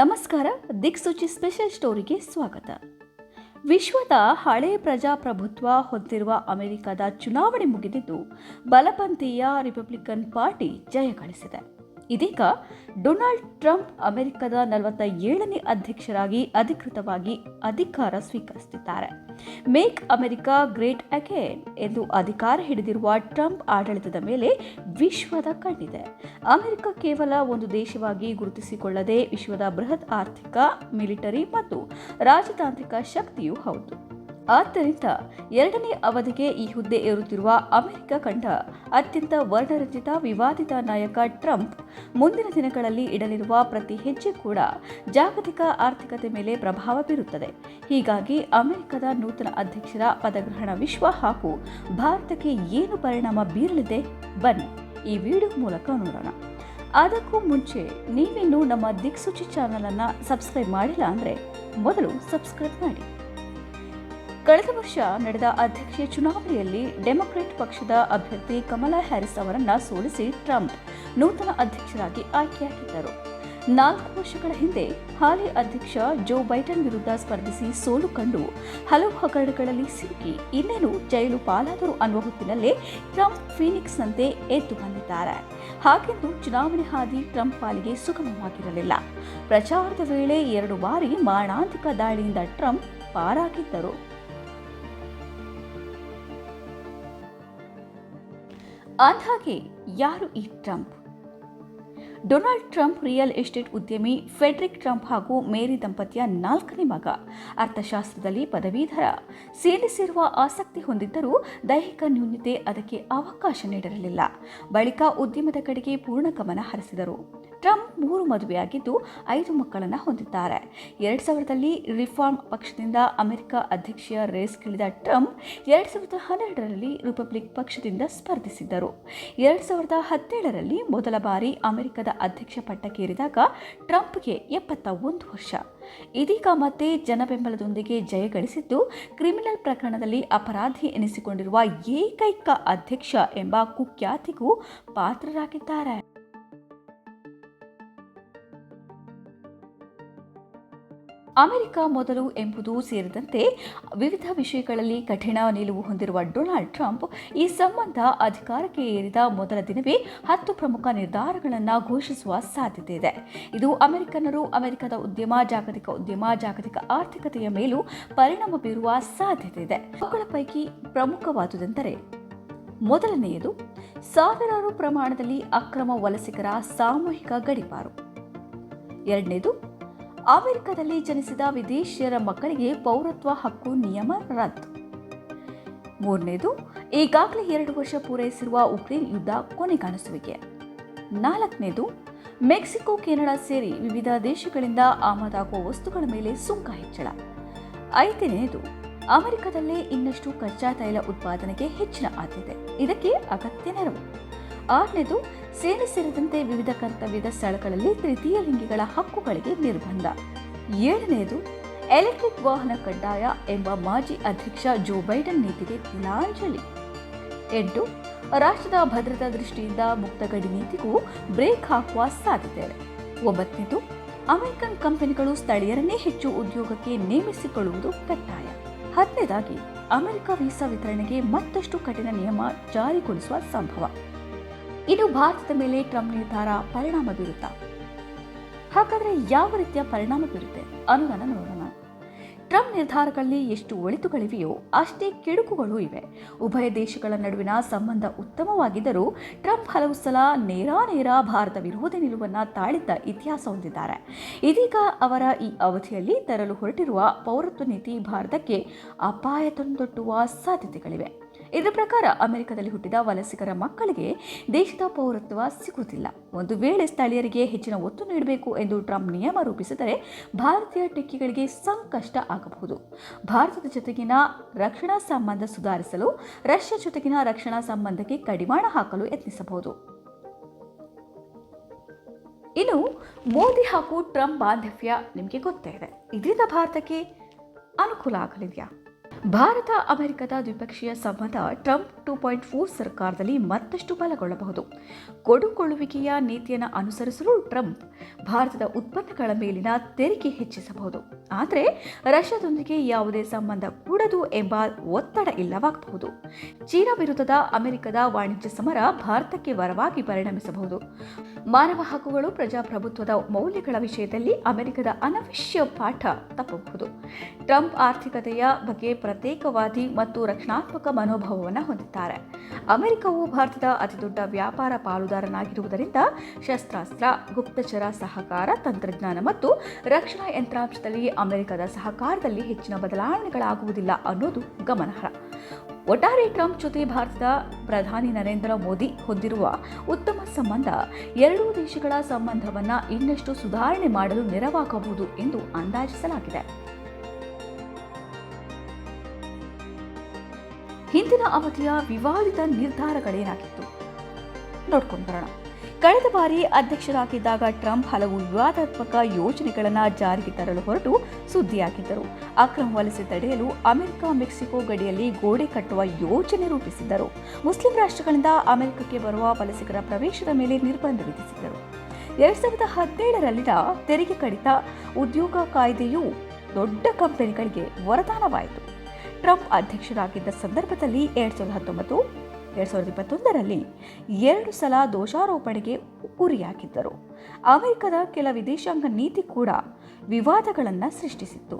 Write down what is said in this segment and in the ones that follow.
ನಮಸ್ಕಾರ, ದಿಕ್ಸೂಚಿ ಸ್ಪೆಷಲ್ ಸ್ಟೋರಿಗೆ ಸ್ವಾಗತ. ವಿಶ್ವದ ಹಳೆ ಪ್ರಜಾಪ್ರಭುತ್ವ ಹೊಂದಿರುವ ಅಮೆರಿಕದ ಚುನಾವಣೆ ಮುಗಿದಿದ್ದು, ಬಲಪಂಥೀಯ ರಿಪಬ್ಲಿಕನ್ ಪಾರ್ಟಿ ಜಯ ಗಳಿಸಿದೆ. ಇದೀಗ ಡೊನಾಲ್ಡ್ ಟ್ರಂಪ್ ಅಮೆರಿಕದ ನಲವತ್ತ ಏಳನೇ ಅಧ್ಯಕ್ಷರಾಗಿ ಅಧಿಕೃತವಾಗಿ ಅಧಿಕಾರ ಸ್ವೀಕರಿಸುತ್ತಿದ್ದಾರೆ ಮೇಕ್ ಅಮೆರಿಕಾ ಗ್ರೇಟ್ ಅಗೇನ್ ಎಂದು ಅಧಿಕಾರ ಹಿಡಿದಿರುವ ಟ್ರಂಪ್ ಆಡಳಿತದ ಮೇಲೆ ವಿಶ್ವದ ಕಣ್ಣಿದೆ. ಅಮೆರಿಕ ಕೇವಲ ಒಂದು ದೇಶವಾಗಿ ಗುರುತಿಸಿಕೊಳ್ಳದೆ ವಿಶ್ವದ ಬೃಹತ್ ಆರ್ಥಿಕ, ಮಿಲಿಟರಿ ಮತ್ತು ರಾಜತಾಂತ್ರಿಕ ಶಕ್ತಿಯೂ ಹೌದು. ಆದ್ದರಿಂದ ಎರಡನೇ ಅವಧಿಗೆ ಈ ಹುದ್ದೆ ಏರುತ್ತಿರುವ ಅಮೆರಿಕ ಕಂಡ ಅತ್ಯಂತ ವರ್ಣರಂಜಿತ ವಿವಾದಿತ ನಾಯಕ ಟ್ರಂಪ್ ಮುಂದಿನ ದಿನಗಳಲ್ಲಿ ಇಡಲಿರುವ ಪ್ರತಿ ಹೆಜ್ಜೆ ಕೂಡ ಜಾಗತಿಕ ಆರ್ಥಿಕತೆ ಮೇಲೆ ಪ್ರಭಾವ ಬೀರುತ್ತದೆ. ಹೀಗಾಗಿ ಅಮೆರಿಕದ ನೂತನ ಅಧ್ಯಕ್ಷರ ಪದಗ್ರಹಣ ವಿಶ್ವ ಹಾಗೂ ಭಾರತಕ್ಕೆ ಏನು ಪರಿಣಾಮ ಬೀರಲಿದೆ? ಬನ್ನಿ ಈ ವಿಡಿಯೋ ಮೂಲಕ ನೋಡೋಣ. ಅದಕ್ಕೂ ಮುಂಚೆ ನೀವಿನ್ನೂ ನಮ್ಮ ದಿಕ್ಸೂಚಿ ಚಾನಲನ್ನು ಸಬ್ಸ್ಕ್ರೈಬ್ ಮಾಡಿಲ್ಲ ಅಂದರೆ ಮೊದಲು ಸಬ್ಸ್ಕ್ರೈಬ್ ಮಾಡಿ. ಕಳೆದ ವರ್ಷ ನಡೆದ ಅಧ್ಯಕ್ಷೀಯ ಚುನಾವಣೆಯಲ್ಲಿ ಡೆಮೊಕ್ರೆಟ್ ಪಕ್ಷದ ಅಭ್ಯರ್ಥಿ ಕಮಲಾ ಹ್ಯಾರಿಸ್ ಅವರನ್ನು ಸೋಲಿಸಿ ಟ್ರಂಪ್ ನೂತನ ಅಧ್ಯಕ್ಷರಾಗಿ ಆಯ್ಕೆಯಾಗಿದ್ದರು. ನಾಲ್ಕು ವರ್ಷಗಳ ಹಿಂದೆ ಹಾಲಿ ಅಧ್ಯಕ್ಷ ಜೋ ಬೈಡನ್ ವಿರುದ್ಧ ಸ್ಪರ್ಧಿಸಿ ಸೋಲು ಕಂಡು ಹಲವು ಹಗರಣಗಳಲ್ಲಿ ಸಿಲುಕಿ ಇನ್ನೇನು ಜೈಲು ಪಾಲಾದರು ಅನ್ನುವ ಹೊತ್ತಿನಲ್ಲೇ ಟ್ರಂಪ್ ಫೀನಿಕ್ಸ್ನಂತೆ ಎದ್ದು ಬಂದಿದ್ದಾರೆ. ಹಾಗೆಂದು ಚುನಾವಣೆ ಹಾದಿ ಟ್ರಂಪ್ ಪಾಲಿಗೆ ಸುಗಮವಾಗಿರಲಿಲ್ಲ. ಪ್ರಚಾರದ ವೇಳೆ ಎರಡು ಬಾರಿ ಮಾರಣಾಂತಿಕ ದಾಳಿಯಿಂದ ಟ್ರಂಪ್ ಪಾರಾಗಿದ್ದರು. ಅಂದ್ಹಾಗೆ ಯಾರು ಈ Trump? Donald Trump real estate ಉದ್ಯಮಿ ಫೆಡ್ರಿಕ್ ಟ್ರಂಪ್ ಹಾಗೂ ಮೇರಿ ದಂಪತಿಯ ನಾಲ್ಕನೇ ಮಗ. ಅರ್ಥಶಾಸ್ತ್ರದಲ್ಲಿ ಪದವೀಧರ. ಸೇರಿಸಿರುವ ಆಸಕ್ತಿ ಹೊಂದಿದ್ದರೂ ದೈಹಿಕ ನ್ಯೂನ್ಯತೆ ಅದಕ್ಕೆ ಅವಕಾಶ ನೀಡಿರಲಿಲ್ಲ ಬಳಿಕ ಉದ್ಯಮದ ಕಡೆಗೆ ಪೂರ್ಣ ಗಮನ ಹರಿಸಿದರು. ಟ್ರಂಪ್ ಮೂರು ಮದುವೆಯಾಗಿದ್ದು ಐದು ಮಕ್ಕಳನ್ನು ಹೊಂದಿದ್ದಾರೆ. ಎರಡು ಸಾವಿರದಲ್ಲಿ ರಿಫಾರ್ಮ್ ಪಕ್ಷದಿಂದ ಅಮೆರಿಕ ಅಧ್ಯಕ್ಷೀಯ ರೇಸ್ಗಿಳಿದ ಟ್ರಂಪ್ ಎರಡು ಸಾವಿರದ ಹನ್ನೆರಡರಲ್ಲಿ ರಿಪಬ್ಲಿಕ್ ಪಕ್ಷದಿಂದ ಸ್ಪರ್ಧಿಸಿದ್ದರು. ಎರಡು ಸಾವಿರದ ಹದಿನೇಳರಲ್ಲಿ ಮೊದಲ ಬಾರಿ ಅಮೆರಿಕದ ಅಧ್ಯಕ್ಷ ಪಟ್ಟಕ್ಕೇರಿದಾಗ ಟ್ರಂಪ್ಗೆ ಎಪ್ಪತ್ತ ಒಂದು ವರ್ಷ. ಇದೀಗ ಮತ್ತೆ ಜನಬೆಂಬಲದೊಂದಿಗೆ ಜಯ ಗಳಿಸಿದ್ದು ಕ್ರಿಮಿನಲ್ ಪ್ರಕರಣದಲ್ಲಿ ಅಪರಾಧಿ ಎನಿಸಿಕೊಂಡಿರುವ ಏಕೈಕ ಅಧ್ಯಕ್ಷ ಎಂಬ ಕುಖ್ಯಾತಿಗೂ ಪಾತ್ರರಾಗಿದ್ದಾರೆ. ಅಮೆರಿಕ ಮೊದಲು ಎಂಬುದು ಸೇರಿದಂತೆ ವಿವಿಧ ವಿಷಯಗಳಲ್ಲಿ ಕಠಿಣ ನಿಲುವು ಹೊಂದಿರುವ ಡೊನಾಲ್ಡ್ ಟ್ರಂಪ್ ಈ ಸಂಬಂಧ ಅಧಿಕಾರಕ್ಕೆ ಏರಿದ ಮೊದಲ ದಿನವೇ ಹತ್ತು ಪ್ರಮುಖ ನಿರ್ಧಾರಗಳನ್ನು ಘೋಷಿಸುವ ಸಾಧ್ಯತೆ ಇದೆ. ಇದು ಅಮೆರಿಕನ್ನರು, ಅಮೆರಿಕದ ಉದ್ಯಮ, ಜಾಗತಿಕ ಉದ್ಯಮ, ಜಾಗತಿಕ ಆರ್ಥಿಕತೆಯ ಮೇಲೂ ಪರಿಣಾಮ ಬೀರುವ ಸಾಧ್ಯತೆ ಇದೆ. ಅವುಗಳ ಪೈಕಿ ಪ್ರಮುಖವಾದುದೆಂದರೆ ಮೊದಲನೆಯದು, ಸಾವಿರಾರು ಪ್ರಮಾಣದಲ್ಲಿ ಅಕ್ರಮ ವಲಸಿಗರ ಸಾಮೂಹಿಕ ಗಡಿಪಾರು. ಎರಡನೇದು ಅಮೆರಿಕದಲ್ಲಿ ಜನಿಸಿದ ವಿದೇಶಿಯರ ಮಕ್ಕಳಿಗೆ ಪೌರತ್ವ ಹಕ್ಕು ನಿಯಮ ರದ್ದು. ಮೂರನೇದು, ಈಗಾಗಲೇ ಎರಡು ವರ್ಷ ಪೂರೈಸಿರುವ ಉಕ್ರೇನ್ ಯುದ್ಧ ಕೊನೆಗಾಣಿಸುವಿಕೆ. ನಾಲ್ಕನೇದು, ಮೆಕ್ಸಿಕೋ, ಕೆನಡಾ ಸೇರಿ ವಿವಿಧ ದೇಶಗಳಿಂದ ಆಮದಾಗುವ ವಸ್ತುಗಳ ಮೇಲೆ ಸುಂಕ ಹೆಚ್ಚಳ. ಐದನೇದು, ಅಮೆರಿಕದಲ್ಲೇ ಇನ್ನಷ್ಟು ಕಚ್ಚಾ ತೈಲ ಉತ್ಪಾದನೆಗೆ ಹೆಚ್ಚಿನ ಆದ್ಯತೆ. ಇದಕ್ಕೆ ಅಗತ್ಯ ನೆರವು. ಆರನೇದು ಸೇನೆ ಸೇರಿದಂತೆ ವಿವಿಧ ಕರ್ತವ್ಯದ ಸ್ಥಳಗಳಲ್ಲಿ ತೃತೀಯ ಲಿಂಗಿಗಳ ಹಕ್ಕುಗಳಿಗೆ ನಿರ್ಬಂಧ. ಏಳನೆಯದು ಎಲೆಕ್ಟ್ರಿಕ್ ವಾಹನ ಕಡ್ಡಾಯ ಎಂಬ ಮಾಜಿ ಅಧ್ಯಕ್ಷ ಜೋ ಬೈಡನ್ ನೀತಿಗೆ ತಿಲಾಂಜಲಿ ಎಂಟು, ರಾಷ್ಟ್ರದ ಭದ್ರತಾ ದೃಷ್ಟಿಯಿಂದ ಮುಕ್ತ ಗಡಿ ನೀತಿಗೂ ಬ್ರೇಕ್ ಹಾಕುವ ಸಾಧ್ಯತೆ. ಒಂಬತ್ತನೇದು, ಅಮೆರಿಕನ್ ಕಂಪನಿಗಳು ಸ್ಥಳೀಯರನ್ನೇ ಹೆಚ್ಚು ಉದ್ಯೋಗಕ್ಕೆ ನೇಮಿಸಿಕೊಳ್ಳುವುದು ಕಡ್ಡಾಯ. ಹತ್ತನೇದಾಗಿ, ಅಮೆರಿಕ ವೀಸಾ ವಿತರಣೆಗೆ ಮತ್ತಷ್ಟು ಕಠಿಣ ನಿಯಮ ಜಾರಿಗೊಳಿಸುವ ಸಂಭವ. ಇನ್ನು ಭಾರತದ ಮೇಲೆ ಟ್ರಂಪ್ ನಿರ್ಧಾರ ಪರಿಣಾಮ ಬೀರುತ್ತಾ. ಹಾಗಾದ್ರೆ ಯಾವ ರೀತಿಯ ಪರಿಣಾಮ ಬೀರುತ್ತೆ? ಅನ್ನೋದನ್ನ ನೋಡೋಣ. ಟ್ರಂಪ್ ನಿರ್ಧಾರಗಳಲ್ಲಿ ಎಷ್ಟು ಒಳಿತುಗಳಿವೆಯೋ ಅಷ್ಟೇ ಕೆಡುಕುಗಳು ಇವೆ. ಉಭಯ ದೇಶಗಳ ನಡುವಿನ ಸಂಬಂಧ ಉತ್ತಮವಾಗಿದ್ದರೂ ಟ್ರಂಪ್ ಹಲವು ಸಲ ನೇರಾನೇರ ಭಾರತ ವಿರೋಧಿ ನಿಲುವನ್ನು ತಾಳಿದ್ದ ಇತಿಹಾಸ ಹೊಂದಿದ್ದಾರೆ. ಇದೀಗ ಅವರ ಈ ಅವಧಿಯಲ್ಲಿ ತರಲು ಹೊರಟಿರುವ ಪೌರತ್ವ ನೀತಿ ಭಾರತಕ್ಕೆ ಅಪಾಯ ತಂದೊಡ್ಡುವ ಸಾಧ್ಯತೆಗಳಿವೆ. ಇದರ ಪ್ರಕಾರ ಅಮೆರಿಕದಲ್ಲಿ ಹುಟ್ಟಿದ ವಲಸಿಗರ ಮಕ್ಕಳಿಗೆ ದೇಶದ ಪೌರತ್ವ ಸಿಗುವುದಿಲ್ಲ. ಒಂದು ವೇಳೆ ಸ್ಥಳೀಯರಿಗೆ ಹೆಚ್ಚಿನ ಒತ್ತು ನೀಡಬೇಕು ಎಂದು ಟ್ರಂಪ್ ನಿಯಮ ರೂಪಿಸಿದರೆ ಭಾರತೀಯ ಟೆಕ್ಕಿಗಳಿಗೆ ಸಂಕಷ್ಟ ಆಗಬಹುದು. ಭಾರತದ ಜೊತೆಗಿನ ರಕ್ಷಣಾ ಸಂಬಂಧ ಸುಧಾರಿಸಲು ರಷ್ಯಾ ಜೊತೆಗಿನ ರಕ್ಷಣಾ ಸಂಬಂಧಕ್ಕೆ ಕಡಿವಾಣ ಹಾಕಲು ಯತ್ನಿಸಬಹುದು. ಇನ್ನು ಮೋದಿ ಹಾಗೂ ಟ್ರಂಪ್ ಬಾಂಧವ್ಯ ನಿಮಗೆ ಗೊತ್ತೇ ಇದೆ. ಇದರಿಂದ ಭಾರತಕ್ಕೆ ಅನುಕೂಲ ಆಗಲಿದೆಯಾ? ಭಾರತ, ಅಮೆರಿಕದ ದ್ವಿಪಕ್ಷೀಯ ಸಂಬಂಧ ಟ್ರಂಪ್ ಟೂ ಪಾಯಿಂಟ್ ಫೋರ್ ಸರ್ಕಾರದಲ್ಲಿ ಮತ್ತಷ್ಟು ಬಲಗೊಳ್ಳಬಹುದು. ಕೊಡುಕೊಳ್ಳುವಿಕೆಯ ನೀತಿಯನ್ನು ಅನುಸರಿಸಲು ಟ್ರಂಪ್ ಭಾರತದ ಉತ್ಪನ್ನಗಳ ಮೇಲಿನ ತೆರಿಗೆ ಹೆಚ್ಚಿಸಬಹುದು. ಆದರೆ ರಷ್ಯಾದೊಂದಿಗೆ ಯಾವುದೇ ಸಂಬಂಧ ಕೂಡದು ಎಂಬ ಒತ್ತಡ ಇಲ್ಲವಾಗಬಹುದು. ಚೀನಾ ವಿರುದ್ಧದ ಅಮೆರಿಕದ ವಾಣಿಜ್ಯ ಸಮರ ಭಾರತಕ್ಕೆ ವರವಾಗಿ ಪರಿಣಮಿಸಬಹುದು. ಮಾನವ ಹಕ್ಕುಗಳು, ಪ್ರಜಾಪ್ರಭುತ್ವದ ಮೌಲ್ಯಗಳ ವಿಷಯದಲ್ಲಿ ಅಮೆರಿಕದ ಅನವಶ್ಯ ಪಾಠ ತಪ್ಪಬಹುದು. ಟ್ರಂಪ್ ಆರ್ಥಿಕತೆಯ ಬಗ್ಗೆ ಪ್ರತ್ಯೇಕವಾದಿ ಮತ್ತು ರಕ್ಷಣಾತ್ಮಕ ಮನೋಭಾವವನ್ನು ಹೊಂದಿದ್ದಾರೆ. ಅಮೆರಿಕವು ಭಾರತದ ಅತಿದೊಡ್ಡ ವ್ಯಾಪಾರ ಪಾಲುದಾರನಾಗಿರುವುದರಿಂದ ಶಸ್ತ್ರಾಸ್ತ್ರ, ಗುಪ್ತಚರ ಸಹಕಾರ, ತಂತ್ರಜ್ಞಾನ ಮತ್ತು ರಕ್ಷಣಾ ಯಂತ್ರಾಂಶದಲ್ಲಿ ಅಮೆರಿಕದ ಸಹಕಾರದಲ್ಲಿ ಹೆಚ್ಚಿನ ಬದಲಾವಣೆಗಳಾಗುವುದಿಲ್ಲ ಅನ್ನೋದು ಗಮನಾರ್ಹ. ಒಟ್ಟಾರೆ ಟ್ರಂಪ್ ಜೊತೆ ಭಾರತದ ಪ್ರಧಾನಿ ನರೇಂದ್ರ ಮೋದಿ ಹೊಂದಿರುವ ಉತ್ತಮ ಸಂಬಂಧ ಎರಡೂ ದೇಶಗಳ ಸಂಬಂಧವನ್ನು ಇನ್ನಷ್ಟು ಸುಧಾರಣೆ ಮಾಡಲು ನೆರವಾಗಬಹುದು ಎಂದು ಅಂದಾಜಿಸಲಾಗಿದೆ. ಹಿಂದಿನ ಅವಧಿಯ ವಿವಾದಿತ ನಿರ್ಧಾರಗಳೇನಾಗಿತ್ತು? ನೋಡ್ಕೊಂಡು ಬರೋಣ. ಕಳೆದ ಬಾರಿ ಅಧ್ಯಕ್ಷರಾಗಿದ್ದಾಗ ಟ್ರಂಪ್ ಹಲವು ವಿವಾದಾತ್ಮಕ ಯೋಜನೆಗಳನ್ನು ಜಾರಿಗೆ ತರಲು ಹೊರಟು ಸುದ್ದಿಯಾಗಿದ್ದರು. ಅಕ್ರಮ ವಲಸೆ ತಡೆಯಲು ಅಮೆರಿಕ, ಮೆಕ್ಸಿಕೋ ಗಡಿಯಲ್ಲಿ ಗೋಡೆ ಕಟ್ಟುವ ಯೋಜನೆ ರೂಪಿಸಿದ್ದರು. ಮುಸ್ಲಿಂ ರಾಷ್ಟ್ರಗಳಿಂದ ಅಮೆರಿಕಕ್ಕೆ ಬರುವ ವಲಸಿಗರ ಪ್ರವೇಶದ ಮೇಲೆ ನಿರ್ಬಂಧ ವಿಧಿಸಿದ್ದರು. ಎರಡ್ ಸಾವಿರದ ಹದಿನೇಳರಲ್ಲಿನ ತೆರಿಗೆ ಕಡಿತ ಉದ್ಯೋಗ ಕಾಯ್ದೆಯು ದೊಡ್ಡ ಕಂಪನಿಗಳಿಗೆ ವರದಾನವಾಯಿತು. ಟ್ರಂಪ್ ಅಧ್ಯಕ್ಷರಾಗಿದ್ದ ಸಂದರ್ಭದಲ್ಲಿ ಎರಡ್ ಸಾವಿರದ ಹತ್ತೊಂಬತ್ತು, ಎರಡ್ ಸಾವಿರದ ಇಪ್ಪತ್ತೊಂದರಲ್ಲಿ ಎರಡು ಸಲ ದೋಷಾರೋಪಣೆಗೆ ಗುರಿಯಾಗಿದ್ದರು ಅಮೆರಿಕದ ಕೆಲ ವಿದೇಶಾಂಗ ನೀತಿ ಕೂಡ ವಿವಾದಗಳನ್ನು ಸೃಷ್ಟಿಸಿತ್ತು.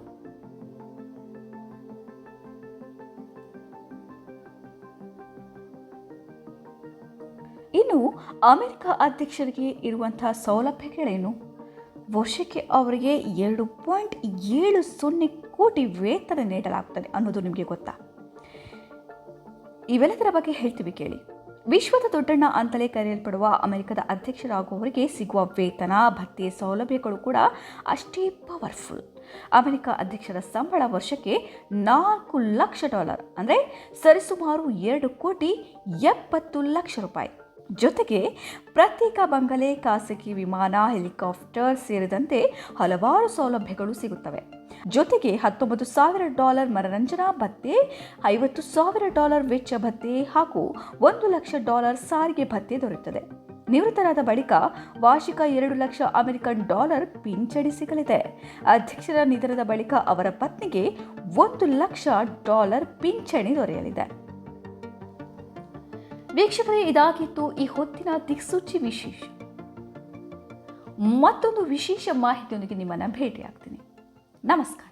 ಇನ್ನು ಅಮೆರಿಕ ಅಧ್ಯಕ್ಷರಿಗೆ ಇರುವಂತಹ ಸೌಲಭ್ಯಗಳೇನು? ವರ್ಷಕ್ಕೆ ಅವರಿಗೆ ಎರಡು ಪಾಯಿಂಟ್ ಏಳು ಸೊನ್ನೆ ಕೋಟಿ ವೇತನ ನೀಡಲಾಗುತ್ತದೆ ಅನ್ನೋದು ನಿಮಗೆ ಗೊತ್ತಾ? ಇವೆಲ್ಲದರ ಬಗ್ಗೆ ಹೇಳ್ತೀವಿ ಕೇಳಿ. ವಿಶ್ವದ ದೊಡ್ಡಣ್ಣ ಅಂತಲೇ ಕರೆಯಲ್ಪಡುವ ಅಮೆರಿಕದ ಅಧ್ಯಕ್ಷರಾಗುವವರಿಗೆ ಸಿಗುವ ವೇತನ ಭತ್ತೆ ಸೌಲಭ್ಯಗಳು ಕೂಡ ಅಷ್ಟೇ ಪವರ್ಫುಲ್ ಅಮೆರಿಕ ಅಧ್ಯಕ್ಷರ ಸಂಬಳ ವರ್ಷಕ್ಕೆ ನಾಲ್ಕು ಲಕ್ಷ ಡಾಲರ್, ಅಂದರೆ ಸರಿಸುಮಾರು ಎರಡು ಕೋಟಿ ಎಪ್ಪತ್ತು ಲಕ್ಷ ರೂಪಾಯಿ. ಜೊತೆಗೆ ಪ್ರತ್ಯೇಕ ಬಂಗಲೆ, ಖಾಸಗಿ ವಿಮಾನ, ಹೆಲಿಕಾಪ್ಟರ್ ಸೇರಿದಂತೆ ಹಲವಾರು ಸೌಲಭ್ಯಗಳು ಸಿಗುತ್ತವೆ. ಜೊತೆಗೆ ಹತ್ತೊಂಬತ್ತು ಸಾವಿರ ಡಾಲರ್ ಮನರಂಜನಾ ಭತ್ತೆ, ಐವತ್ತು ಸಾವಿರ ಡಾಲರ್ ವೆಚ್ಚ ಭತ್ತೆ ಹಾಗೂ ಒಂದು ಲಕ್ಷ ಡಾಲರ್ ಸಾರಿಗೆ ಭತ್ತೆ ದೊರೆಯುತ್ತದೆ. ನಿವೃತ್ತರಾದ ಬಳಿಕ ವಾರ್ಷಿಕ ಎರಡು ಲಕ್ಷ ಅಮೆರಿಕನ್ ಡಾಲರ್ ಪಿಂಚಣಿ ಸಿಗಲಿದೆ. ಅಧ್ಯಕ್ಷರ ನಿಧನದ ಬಳಿಕ ಅವರ ಪತ್ನಿಗೆ ಒಂದು ಲಕ್ಷ ಡಾಲರ್ ಪಿಂಚಣಿ ದೊರೆಯಲಿದೆ. ವೀಕ್ಷಕರೇ, ಇದಾಗಿತ್ತು ಈ ಹೊತ್ತಿನ ದಿಕ್ಸೂಚಿ ವಿಶೇಷ. ಮತ್ತೊಂದು ವಿಶೇಷ ಮಾಹಿತಿಯೊಂದಿಗೆ ನಿಮ್ಮನ್ನು ಭೇಟಿಯಾಗ್ತೀನಿ. ನಮಸ್ಕಾರ